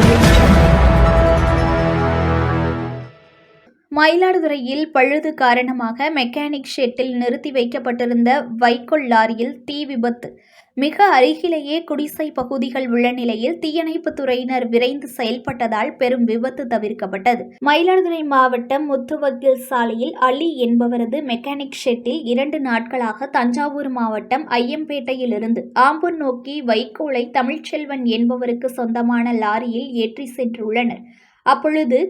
audio. மயிலாடுதுறையில் பழுது காரணமாக மெக்கானிக் ஷெட்டில் நிறுத்தி வைக்கப்பட்டிருந்த வைக்கோல் லாரியில் தீ விபத்து. மிக அருகிலேயே குடிசை பகுதிகள் உள்ள நிலையில் தீயணைப்பு துறையினர் விரைந்து செயல்பட்டதால் பெரும் விபத்து தவிர்க்கப்பட்டது. மயிலாடுதுறை மாவட்டம் முத்துவக்கில் சாலையில் அலி என்பவரது மெக்கானிக் ஷெட்டில் இரண்டு நாட்களாக தஞ்சாவூர் மாவட்டம் ஐயம்பேட்டையிலிருந்து ஆம்பூர் நோக்கி வைக்கோலை தமிழ்ச்செல்வன் என்பவருக்கு சொந்தமான லாரியில் ஏற்றி சென்றுள்ளனர். அப்பொழுது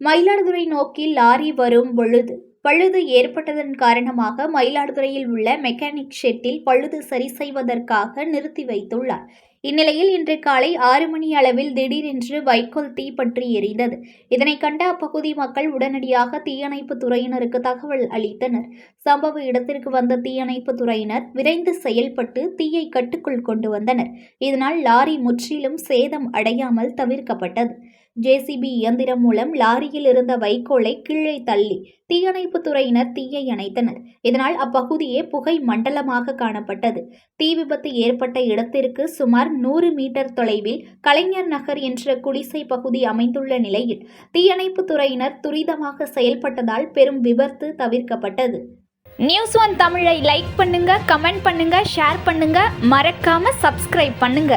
மயிலாடுதுறை நோக்கி லாரி வரும் பொழுது பழுது ஏற்பட்டதன் காரணமாக மயிலாடுதுறையில் உள்ள மெக்கானிக் ஷெட்டில் பழுது சரி செய்வதற்காக நிறுத்தி வைத்துள்ளார். இந்நிலையில் இன்று காலை ஆறு மணி அளவில் திடீரென்று வைக்கோல் தீ பற்றி எரிந்தது. இதனை கண்ட அப்பகுதி மக்கள் உடனடியாக தீயணைப்பு துறையினருக்கு தகவல் அளித்தனர். சம்பவ இடத்திற்கு வந்த தீயணைப்பு துறையினர் விரைந்து செயல்பட்டு தீயை கட்டுக்குள் கொண்டு வந்தனர். இதனால் லாரி முற்றிலும் சேதம் அடையாமல் தவிர்க்கப்பட்டது. ஜேசிபி இயந்திரம் மூலம் லாரியில் இருந்த வைக்கோலை கீழே தள்ளி தீயணைப்பு துறையினர் தீயை அணைத்தனர். இதனால் அப்பகுதியே புகை மண்டலமாக காணப்பட்டது. தீ விபத்து ஏற்பட்ட இடத்திற்கு சுமார் நூறு மீட்டர் தொலைவில் கலைஞர் நகர் என்ற குடிசை பகுதி அமைந்துள்ள நிலையில் தீயணைப்பு துறையினர் துரிதமாக செயல்பட்டதால் பெரும் விபத்து தவிர்க்கப்பட்டது. நியூஸ் ஒன் தமிழை லைக் பண்ணுங்க கமெண்ட் பண்ணுங்க ஷேர் பண்ணுங்க. மறக்காம சப்ஸ்கிரைப் பண்ணுங்க.